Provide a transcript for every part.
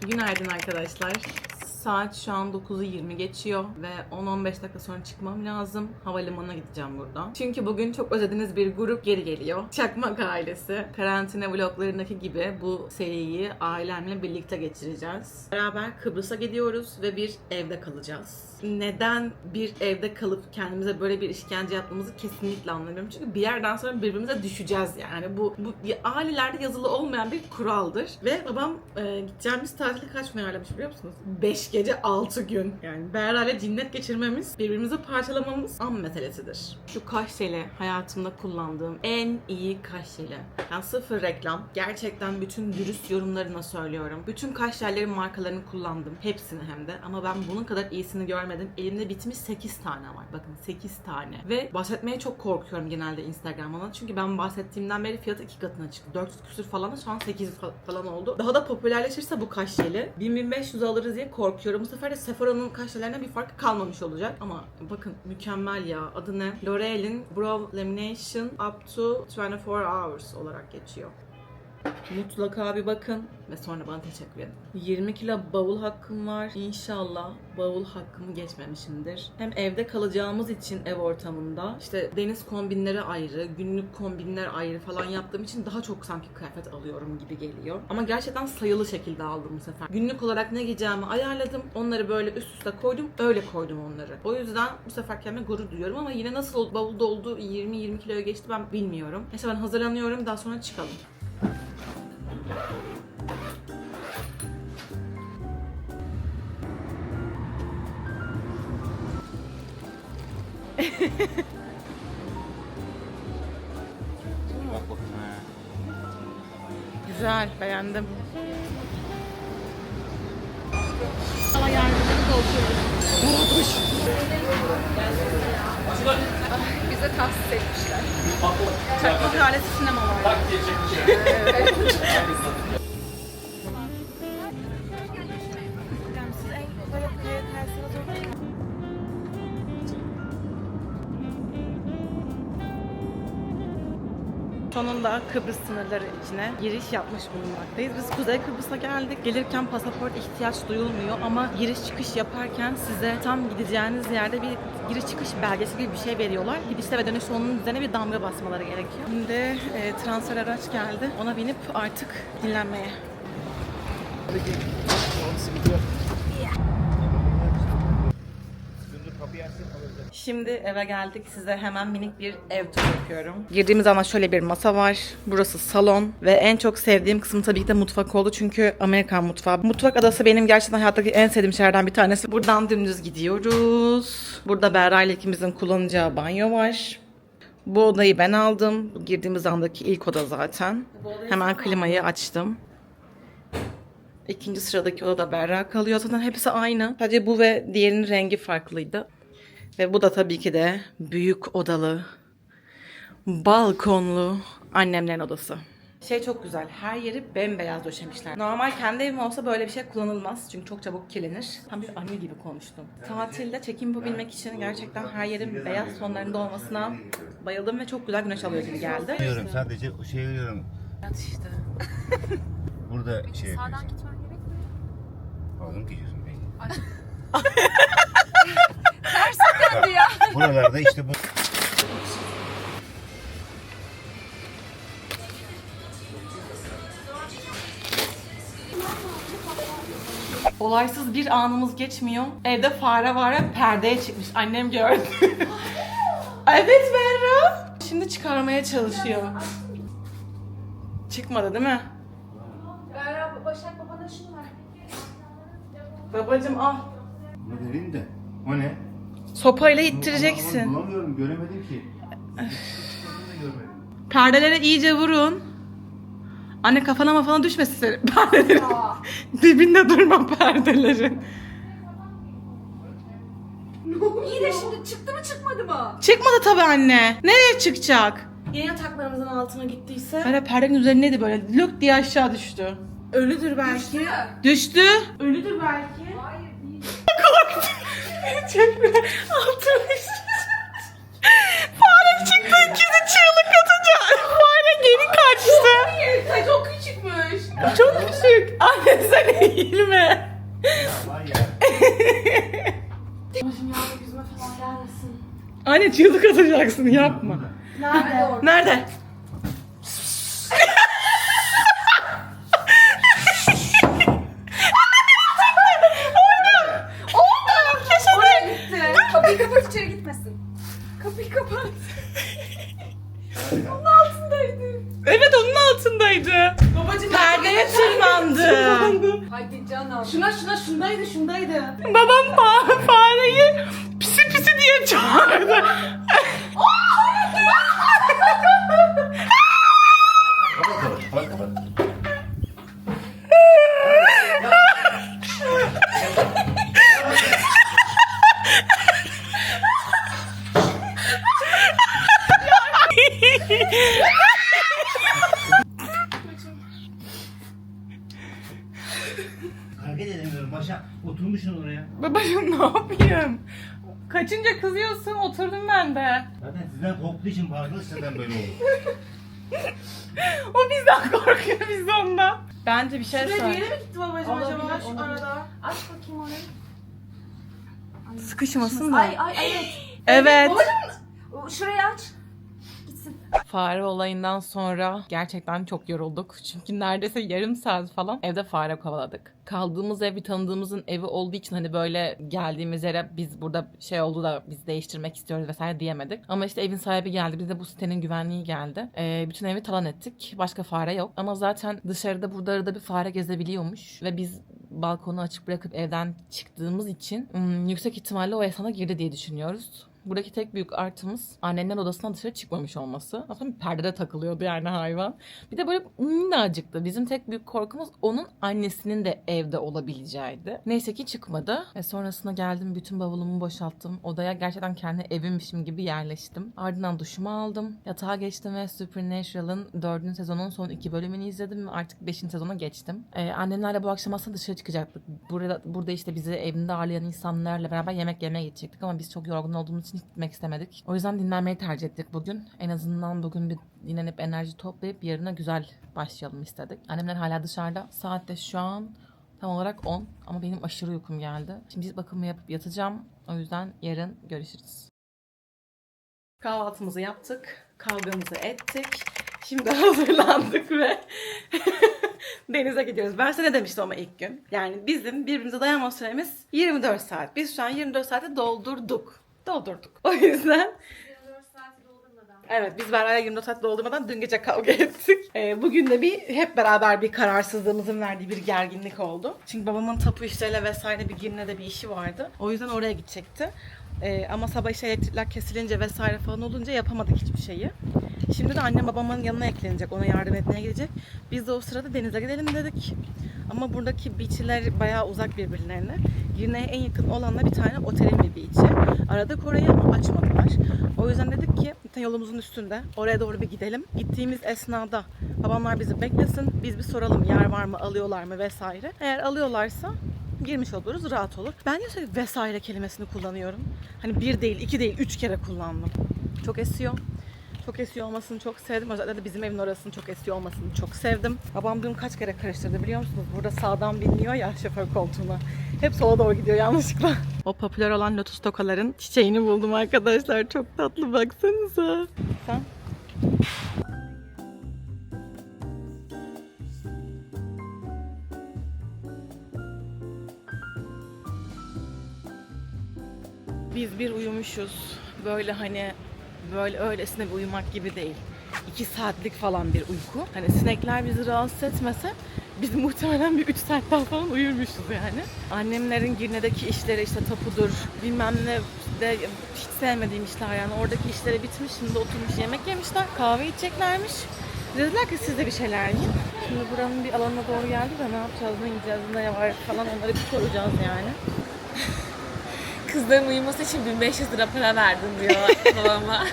Günaydın arkadaşlar. Saat şu an 9'u 20 geçiyor ve 10-15 dakika sonra çıkmam lazım. Havalimanına gideceğim buradan. Çünkü bugün çok özlediğiniz bir grup geri geliyor. Çakmak ailesi. Karantina vloglarındaki gibi bu seriyi ailemle birlikte geçireceğiz. Beraber Kıbrıs'a gidiyoruz ve bir evde kalacağız. Neden bir evde kalıp kendimize böyle bir işkence yaptığımızı kesinlikle anlamıyorum. Çünkü bir yerden sonra birbirimize düşeceğiz yani. Bu, bu ailelerde yazılı olmayan bir kuraldır. Ve babam e, gideceğimiz tatili kaç gün ayarlamış biliyor musunuz? 5 gece 6 gün. Yani Berra ile cinnet geçirmemiz, birbirimizi parçalamamız an meselesidir. Şu kaş jeli hayatımda kullandığım en iyi kaş jeli. Yani sıfır reklam. Gerçekten bütün dürüst yorumlarına söylüyorum. Bütün kaş jellerin markalarını kullandım. Hepsini hem de. Ama ben bunun kadar iyisini görmedim. Elimde bitmiş 8 tane var. Bakın 8 tane. Ve bahsetmeye çok korkuyorum genelde Instagram'dan. Çünkü ben bahsettiğimden beri fiyatı iki katına çıktı. 400 küsür falan şu an 8 fa- falan oldu. Daha da popülerleşirse bu kaş jeli 1000-1500 alırız diye korkuyorum. Bu sefer de Sephora'nın kaş jellerinden bir farkı kalmamış olacak. Ama bakın mükemmel ya. Adı ne? L'Oreal'in Brow Lamination Up to 24 Hours olarak geçiyor. Mutlaka bir bakın ve sonra bana teşekkür edin. 20 kilo bavul hakkım var. İnşallah bavul hakkımı geçmemişimdir. Hem evde kalacağımız için ev ortamında işte deniz kombinleri ayrı, günlük kombinler ayrı falan yaptığım için daha çok sanki kıyafet alıyorum gibi geliyor. Ama gerçekten sayılı şekilde aldım bu sefer. Günlük olarak ne giyeceğimi ayarladım. Onları böyle üst üste koydum. Öyle koydum onları. O yüzden bu sefer kendime gurur duyuyorum ama yine nasıl bavulda olduğu 20-20 kiloya geçti ben bilmiyorum. Neyse ben hazırlanıyorum daha sonra çıkalım. Güzel, beğendim. Ama yardımcı koltuğu. Bize tahsis etmişler. Çakmak aleti sinema var. Sonunda Kıbrıs sınırları içine giriş yapmış bulunmaktayız. Biz Kuzey Kıbrıs'a geldik. Gelirken pasaport ihtiyaç duyulmuyor ama giriş çıkış yaparken size tam gideceğiniz yerde bir giriş çıkış belgesi gibi bir şey veriyorlar. Gidişte ve dönüşte onun üzerine bir damga basmaları gerekiyor. Şimdi e, transfer araç geldi. Ona binip artık dinlenmeye. Şimdi eve geldik. Size hemen minik bir ev turu yapıyorum. Girdiğimiz zaman şöyle bir masa var. Burası salon. Ve en çok sevdiğim kısım tabii ki de mutfak oldu. Çünkü Amerikan mutfağı. Mutfak adası benim gerçekten hayattaki en sevdiğim şeylerden bir tanesi. Buradan dümdüz gidiyoruz. Burada Berra ile ikimizin kullanacağı banyo var. Bu odayı ben aldım. Girdiğimiz andaki ilk oda zaten. Hemen klimayı açtım. İkinci sıradaki odada Berra kalıyor. Zaten hepsi aynı. Sadece bu ve diğerinin rengi farklıydı. Ve bu da tabii ki de büyük odalı, balkonlu annemlerin odası. Şey çok güzel. Her yeri bembeyaz döşemişler. Normal kendi evim olsa böyle bir şey kullanılmaz. Çünkü çok çabuk kirlenir. Tam bir anne gibi konuştum. Tatilde çekim yapabilmek için gerçekten her yerin beyaz tonlarında olmasına bayıldım ve çok güzel güneş alıyor gibi geldi. Diyorum sadece o şey diyorum. işte. Burada şey Sağdan yapıyorsun. gitmen gerekmiyor. Oğlum gidiyorsun peki. Döndü ya. Buralarda işte bu. Olaysız bir anımız geçmiyor. Evde fare var ve perdeye çıkmış. Annem gördü. evet Berra. Şimdi çıkarmaya çalışıyor. Çıkmadı değil mi? Berra, Başak babana şunu ver. Babacım al. Bunu vereyim de. O ne? Sopayla ittireceksin. Bulamıyorum göremedim ki. Perdelere iyice vurun. Anne kafana mafana düşmesin senin perdelerin. Dibinde durma perdelerin. İyi de şimdi çıktı mı çıkmadı mı? Çıkmadı tabii anne. Nereye çıkacak? Ya yataklarımızın altına gittiyse? Böyle perdenin üzerineydi böyle. Lök diye aşağı düştü. Ölüdür belki. Düştü. Ölüdür belki. Hayır değil. Çekme. Altına Fare çıktı ikisi çığlık atınca. Fare geri kaçtı. Çok küçükmüş. Çok küçük. Anne sen eğilme. Vay ya. Babacım yarın yüzüme falan gelmesin. Anne çığlık atacaksın yapma. Nerede? Nerede? Kapıyı kapat. Onun altındaydı. Evet onun altındaydı. Babacım Perdeye tırmandı. Hadi canım. Şuna şuna şundaydı şundaydı. Babam fa- fareyi pisi pisi diye çağırdı. İçin farklı sizden böyle olur. O bizden korkuyor biz de ondan. Bence bir şey Şuraya bir söyle. yere mi gitti babacım Olabilir, acaba şu olabilir. arada? Aç bakayım orayı. Sıkışmasın da. Ay ay evet. Evet. Babacım şurayı aç. Fare olayından sonra gerçekten çok yorulduk. Çünkü neredeyse yarım saat falan evde fare kovaladık. Kaldığımız ev bir tanıdığımızın evi olduğu için hani böyle geldiğimiz yere biz burada şey oldu da biz değiştirmek istiyoruz vesaire diyemedik. Ama işte evin sahibi geldi. Biz de bu sitenin güvenliği geldi. Ee, bütün evi talan ettik. Başka fare yok. Ama zaten dışarıda burada arada bir fare gezebiliyormuş. Ve biz balkonu açık bırakıp evden çıktığımız için hmm, yüksek ihtimalle o esnada girdi diye düşünüyoruz. Buradaki tek büyük artımız annemden odasından dışarı çıkmamış olması. Aslında bir perdede takılıyordu yani hayvan. Bir de böyle minnacıktı. Bizim tek büyük korkumuz onun annesinin de evde olabileceğiydi. Neyse ki çıkmadı. Ve sonrasında geldim bütün bavulumu boşalttım. Odaya gerçekten kendi evimmişim gibi yerleştim. Ardından duşumu aldım. Yatağa geçtim ve Supernatural'ın 4. sezonun son iki bölümünü izledim artık 5. sezona geçtim. Ee, annemlerle bu akşam aslında dışarı çıkacaktık. Burada, burada işte bizi evinde ağırlayan insanlarla beraber yemek yemeye gidecektik ama biz çok yorgun olduğumuz için gitmek istemedik. O yüzden dinlenmeyi tercih ettik bugün. En azından bugün bir dinlenip enerji toplayıp yarına güzel başlayalım istedik. Annemler hala dışarıda. Saat de şu an tam olarak 10 ama benim aşırı uykum geldi. Şimdi cilt bakımı yapıp yatacağım. O yüzden yarın görüşürüz. Kahvaltımızı yaptık. Kavgamızı ettik. Şimdi hazırlandık ve denize gidiyoruz. Ben size ne demiştim ama ilk gün? Yani bizim birbirimize dayanma süremiz 24 saat. Biz şu an 24 saati doldurduk. Doldurduk. O yüzden 24 saati doldurmadan. Evet biz Berra'ya 24 saat doldurmadan dün gece kavga ettik. Ee, bugün de bir hep beraber bir kararsızlığımızın verdiği bir gerginlik oldu. Çünkü babamın tapu işleriyle vesaire bir gününe de bir işi vardı. O yüzden oraya gidecekti. Ee, ama sabah işte elektrikler kesilince vesaire falan olunca yapamadık hiçbir şeyi. Şimdi de annem babamın yanına eklenecek. Ona yardım etmeye gidecek. Biz de o sırada denize gidelim dedik. Ama buradaki beachler bayağı uzak birbirlerine. Girne'ye en yakın olanla bir tane otelin bir beach'i. Aradık orayı ama açmadılar. O yüzden dedik ki yolumuzun üstünde. Oraya doğru bir gidelim. Gittiğimiz esnada babamlar bizi beklesin. Biz bir soralım yer var mı, alıyorlar mı vesaire. Eğer alıyorlarsa girmiş oluruz, rahat olur. Ben niye vesaire kelimesini kullanıyorum? Hani bir değil, iki değil, üç kere kullandım. Çok esiyor. Çok esiyor olmasını çok sevdim. Özellikle de bizim evin orasının çok esiyor olmasını çok sevdim. Babam dün kaç kere karıştırdı biliyor musunuz? Burada sağdan biniyor ya şoför koltuğuna. Hep sola doğru gidiyor yanlışlıkla. O popüler olan lotus tokaların çiçeğini buldum arkadaşlar. Çok tatlı baksanıza. Sen? Biz bir uyumuşuz. Böyle hani böyle öylesine bir uyumak gibi değil. İki saatlik falan bir uyku. Hani sinekler bizi rahatsız etmese biz muhtemelen bir üç saat daha falan uyurmuşuz yani. Annemlerin Girne'deki işleri işte tapudur bilmem ne de hiç sevmediğim işler yani. Oradaki işleri bitmiş şimdi oturmuş yemek yemişler. Kahve içeceklermiş. Dediler ki siz de bir şeyler yiyin. Şimdi buranın bir alanına doğru geldi de ne yapacağız, ne yiyeceğiz, ne var falan onları bir soracağız yani. Kızların uyuması için 1500 lira para verdim diyor babama.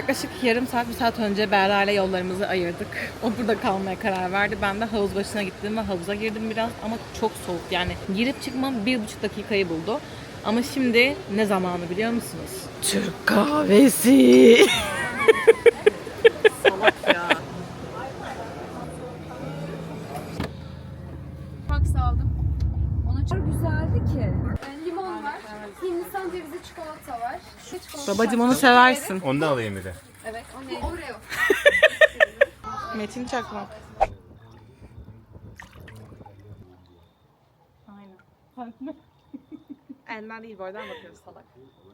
Yaklaşık yarım saat, bir saat önce Berra ile yollarımızı ayırdık. O burada kalmaya karar verdi. Ben de havuz başına gittim ve havuza girdim biraz ama çok soğuk. Yani girip çıkmam bir buçuk dakikayı buldu. Ama şimdi ne zamanı biliyor musunuz? Türk kahvesi. Max aldım. Ona çok güzeldi ki. Yani limon var. Hindistan cevizi çikolata var. Şu çikolata. Babacım onu seversin. Onu da alayım bir de. Evet. O ne? Oreo. Metin Çakmak. Aynen. Elden değil bu arada bakıyoruz salak.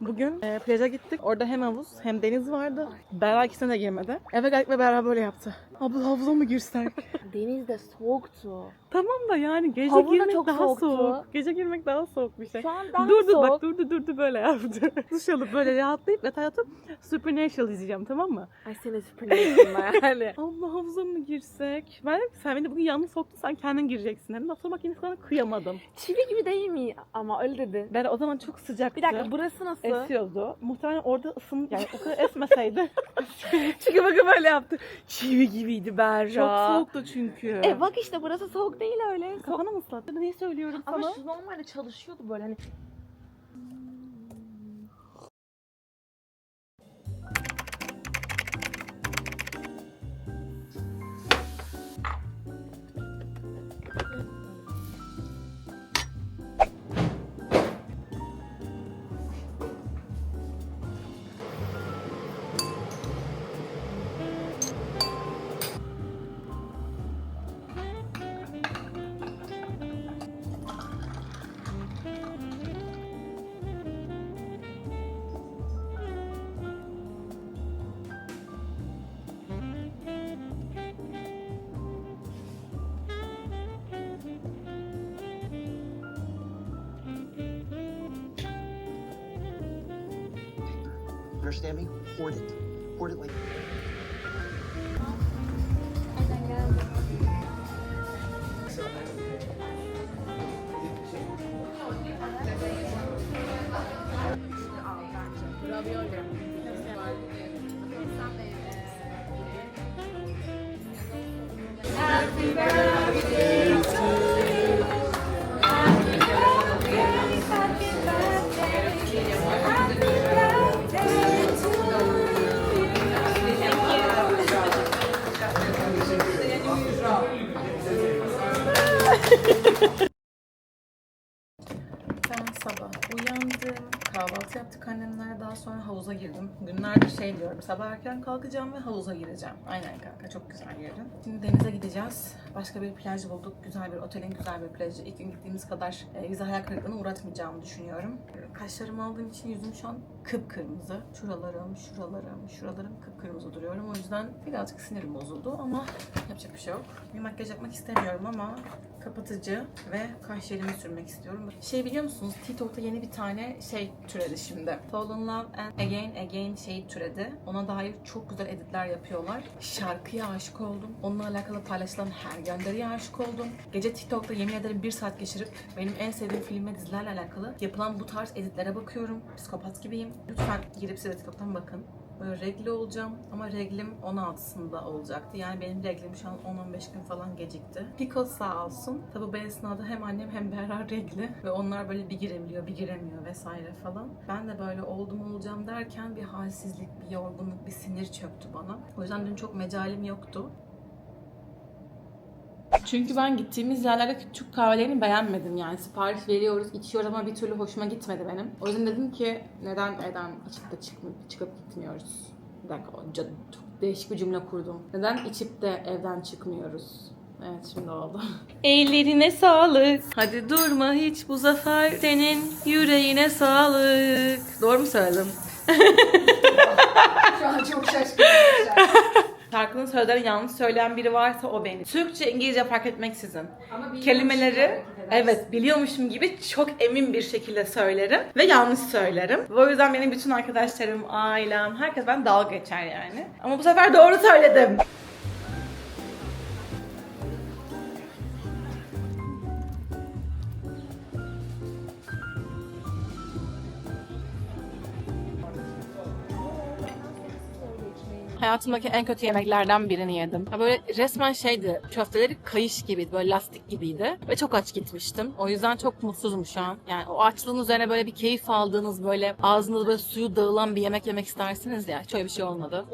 Bugün e, plaja gittik. Orada hem havuz hem deniz vardı. Berra ikisine de girmedi. Eve geldik ve Berra böyle yaptı. Abla havuza mı girsek? Deniz de soğuktu. Tamam da yani gece Havuz da girmek çok daha soğuktu. soğuk. Gece girmek daha soğuk bir şey. Şu an daha durdu soğuk. bak durdu durdu böyle yaptı. Duş alıp böyle rahatlayıp ve yatıp Supernatural izleyeceğim tamam mı? Ay seni süpürüyorsun yani. Allah havuza mı girsek? Ben dedim ki sen beni bugün yalnız soktun sen kendin gireceksin dedim. Bak yine sana kıyamadım. Çivi gibi değil mi ama öyle dedi. Ben o zaman çok sıcaktı. Bir dakika burası nasıl? esiyordu. Muhtemelen orada ısın yani o kadar esmeseydi. çünkü bakın böyle yaptı. Çivi gibiydi Berra. Çok soğuktu çünkü. E bak işte burası soğuk değil öyle. Kafana mı ıslattı? Niye söylüyorum sana? Ama şu normalde çalışıyordu böyle hani. Understand me? Hoard it. Hoard it like. Ben sabah uyandım, kahvaltı yaptık annemler, daha sonra havuza girdim. Günlerdir şey diyorum, sabah erken kalkacağım ve havuza gireceğim. Aynen kanka, çok güzel yerim. Şimdi denize gideceğiz. Başka bir plaj bulduk. Güzel bir otelin güzel bir plajı. İlk gün gittiğimiz kadar e, bizi hayal kırıklığına uğratmayacağımı düşünüyorum. Kaşlarımı aldığım için yüzüm şu an kıpkırmızı. Şuralarım, şuralarım, şuralarım kıpkırmızı duruyorum. O yüzden birazcık sinirim bozuldu ama yapacak bir şey yok. Bir makyaj yapmak istemiyorum ama kapatıcı ve kaş jelimi sürmek istiyorum. Şey biliyor musunuz? TikTok'ta yeni bir tane şey türedi şimdi. Fall in Love and Again Again şey türedi. Ona dair çok güzel editler yapıyorlar. Şarkıya aşık oldum. Onunla alakalı paylaşılan her gönderiye aşık oldum. Gece TikTok'ta yemin ederim bir saat geçirip benim en sevdiğim film ve dizilerle alakalı yapılan bu tarz editlere bakıyorum. Psikopat gibiyim. Lütfen girip size TikTok'tan bakın. Böyle regli olacağım ama reglim 16'sında olacaktı. Yani benim reglim şu an 10-15 gün falan gecikti. Pico sağ olsun. Tabi bu esnada hem annem hem Berra regli ve onlar böyle bir girebiliyor bir giremiyor vesaire falan. Ben de böyle oldum olacağım derken bir halsizlik, bir yorgunluk, bir sinir çöktü bana. O yüzden dün çok mecalim yoktu. Çünkü ben gittiğimiz yerlerde Türk kahvelerini beğenmedim yani. Sipariş veriyoruz, içiyoruz ama bir türlü hoşuma gitmedi benim. O yüzden dedim ki neden evden içip de çıkıp, çıkıp gitmiyoruz? Bir dakika, çok değişik bir cümle kurdum. Neden içip de evden çıkmıyoruz? Evet şimdi oldu. Ellerine sağlık. Hadi durma hiç bu zafer. Senin yüreğine sağlık. Doğru mu söyledim? Şu an çok şaşkınım. Şarkının sözlerini yanlış söyleyen biri varsa o benim. Türkçe, İngilizce fark etmeksizin. Ama Kelimeleri evet biliyormuşum gibi çok emin bir şekilde söylerim ve yanlış söylerim. O yüzden benim bütün arkadaşlarım, ailem, herkes ben dalga geçer yani. Ama bu sefer doğru söyledim. Hayatımdaki en kötü yemeklerden birini yedim. Ya böyle resmen şeydi, köfteleri kayış gibiydi, böyle lastik gibiydi. Ve çok aç gitmiştim. O yüzden çok mutsuzum şu an. Yani o açlığın üzerine böyle bir keyif aldığınız, böyle ağzınızda böyle suyu dağılan bir yemek yemek istersiniz ya. Hiç öyle bir şey olmadı.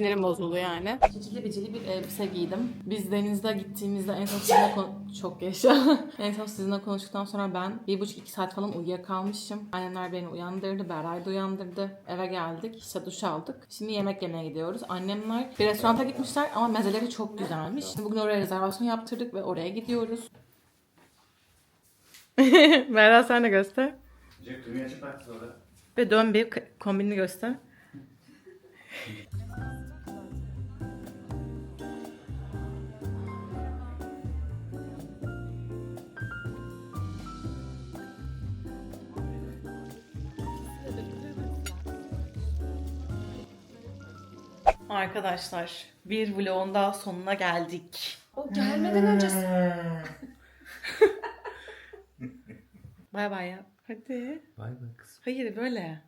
Sinirim bozuldu yani. Cicili bicili bir elbise giydim. Biz denizde gittiğimizde en son sizinle kon- çok yaşa. en son sizinle konuştuktan sonra ben bir buçuk iki saat falan uyuyakalmışım. Annemler beni uyandırdı, Beray da uyandırdı. Eve geldik, işte duş aldık. Şimdi yemek yemeye gidiyoruz. Annemler bir restoranta gitmişler ama mezeleri çok güzelmiş. Bugün oraya rezervasyon yaptırdık ve oraya gidiyoruz. Berra sen de göster. Çıkart sonra. Ve dön bir kombinini göster. Arkadaşlar bir vlogun daha sonuna geldik. O gelmeden önce Bay bay ya. Hadi. Bay bay kız. Hayır böyle.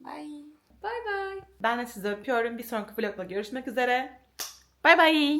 Bye. Bye bye. Ben de sizi öpüyorum. Bir sonraki vlogla görüşmek üzere. Bay bay.